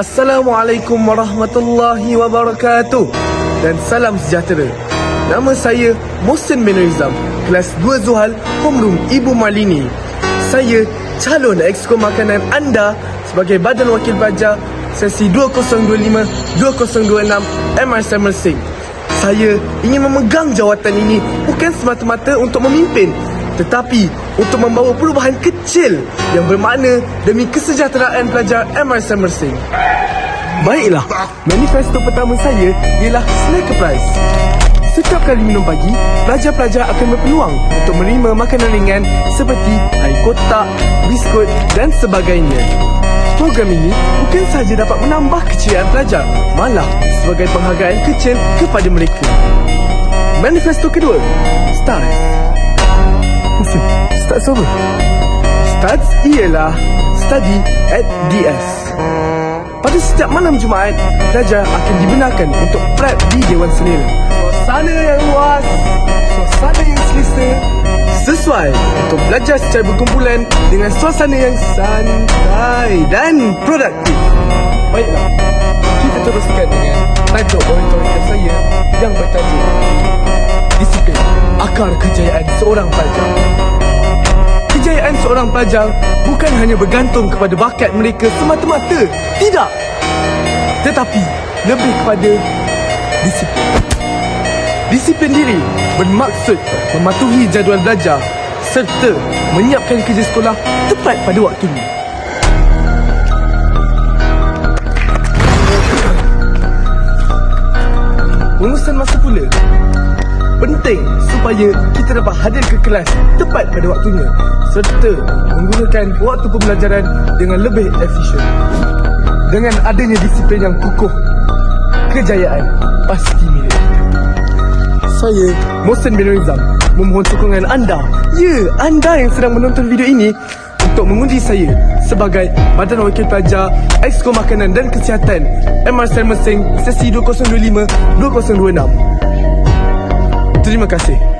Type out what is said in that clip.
Assalamualaikum warahmatullahi wabarakatuh. Dan salam sejahtera. Nama saya Mohsen Rizam Kelas 2 Zuhal Homeroom Ibu Malini. Saya calon exco makanan anda Sebagai Badan Wakil Pelajar Sesi 2025-2026 MRC Mersing Saya ingin memegang jawatan ini Bukan semata-mata untuk memimpin tetapi untuk membawa perubahan kecil yang bermakna demi kesejahteraan pelajar MRC Mersing. Baiklah, manifesto pertama saya ialah snack price. Setiap kali minum pagi, pelajar-pelajar akan berpeluang untuk menerima makanan ringan seperti air kotak, biskut dan sebagainya. Program ini bukan sahaja dapat menambah keceriaan pelajar, malah sebagai penghargaan kecil kepada mereka. Manifesto kedua, STARS. Apa? Stats ialah Study at DS. Pada setiap malam Jumaat, pelajar akan dibenarkan untuk prep di Dewan Selera. Suasana yang luas, suasana yang selesa, sesuai untuk belajar secara berkumpulan dengan suasana yang santai dan produktif. Baiklah, kita teruskan dengan tajuk oratorium saya yang bertajuk Disiplin Akar Kejayaan Seorang Pelajar Kejayaan seorang pelajar bukan hanya bergantung kepada bakat mereka semata-mata. Tidak. Tetapi lebih kepada disiplin. Disiplin diri bermaksud mematuhi jadual belajar serta menyiapkan kerja sekolah tepat pada waktunya. Pengurusan masa pula penting supaya kita dapat hadir ke kelas tepat pada waktunya serta menggunakan waktu pembelajaran dengan lebih efisien. Dengan adanya disiplin yang kukuh, kejayaan pasti milik. Saya, Mohsen bin Rizam, memohon sokongan anda, ya, anda yang sedang menonton video ini untuk mengundi saya sebagai Badan Wakil Pelajar Exco Makanan dan Kesihatan MRC Mersing Sesi 2025-2026. Terima kasih.